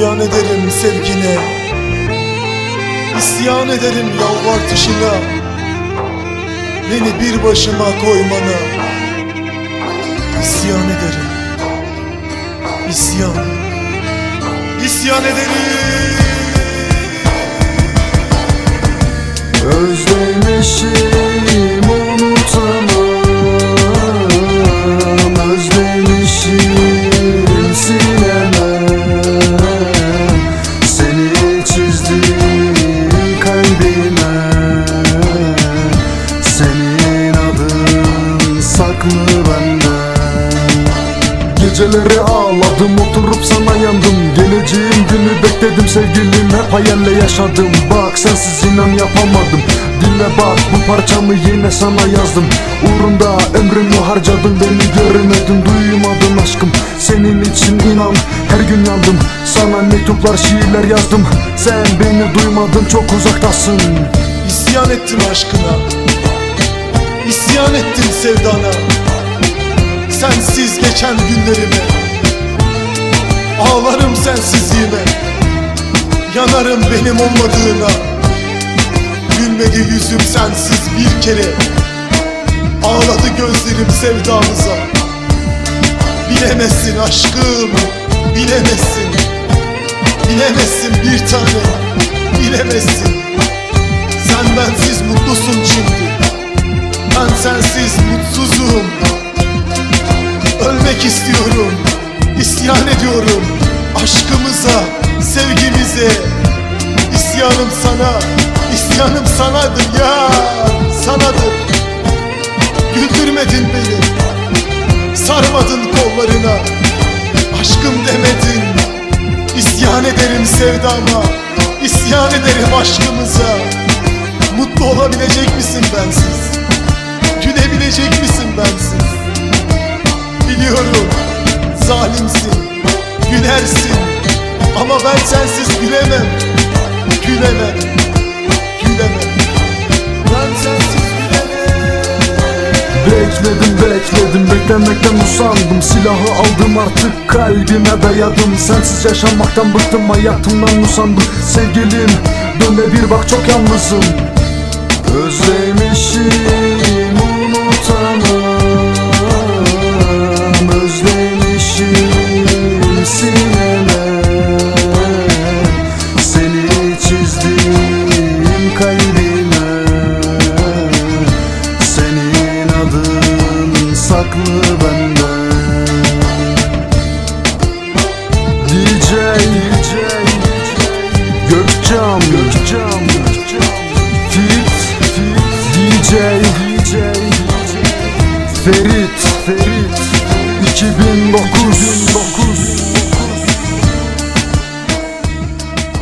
İsyan ederim sevgine. İsyan ederim yalvartışına. Beni bir başıma koymana. İsyan ederim. İsyan. İsyan ederim. Özlemişim Geceleri ağladım oturup sana yandım. Geleceğim günü bekledim sevgilim hep hayalle yaşadım. Bak sensiz inan yapamadım. Dinle bak bu parçamı yine sana yazdım. Uğrunda ömrümü harcadım beni göremedin duymadın aşkım. Senin için inan her gün yandım. Sana mektuplar şiirler yazdım. Sen beni duymadın çok uzaktasın. İsyan ettim aşkına. İsyan ettim sevdana Sensiz geçen günlerime. Ağlarım sensizliğime. Yanarım benim olmadığına. Gülmedi yüzüm sensiz bir kere. Ağladı gözlerim sevdamıza. Bilemezsin aşkım Bilemezsin. Bilemezsin bir tane. Bilemezsin Ölmek istiyorum İsyan ediyorum. Aşkımıza, sevgimize. İsyanım sana İsyanım sanadır ya Sanadır. Güldürmedin beni Sarmadın kollarına. Aşkım demedin İsyan ederim sevdama. İsyan ederim aşkımıza. Mutlu olabilecek misin bensiz? Gülebilecek misin bensiz? Biliyorum zalimsin, gülersin. Ama ben sensiz gülemem, gülemem, gülemem. Ben sensiz Bekledim bekledim beklemekten usandım. Silahı aldım artık kalbime dayadım. Sensiz yaşamaktan bıktım hayatımdan usandım. Sevgilim dön de bir bak çok yalnızım. Özlemişim DJ Gökcan Fit DJ DJ Ferit Ferit. 2009 2009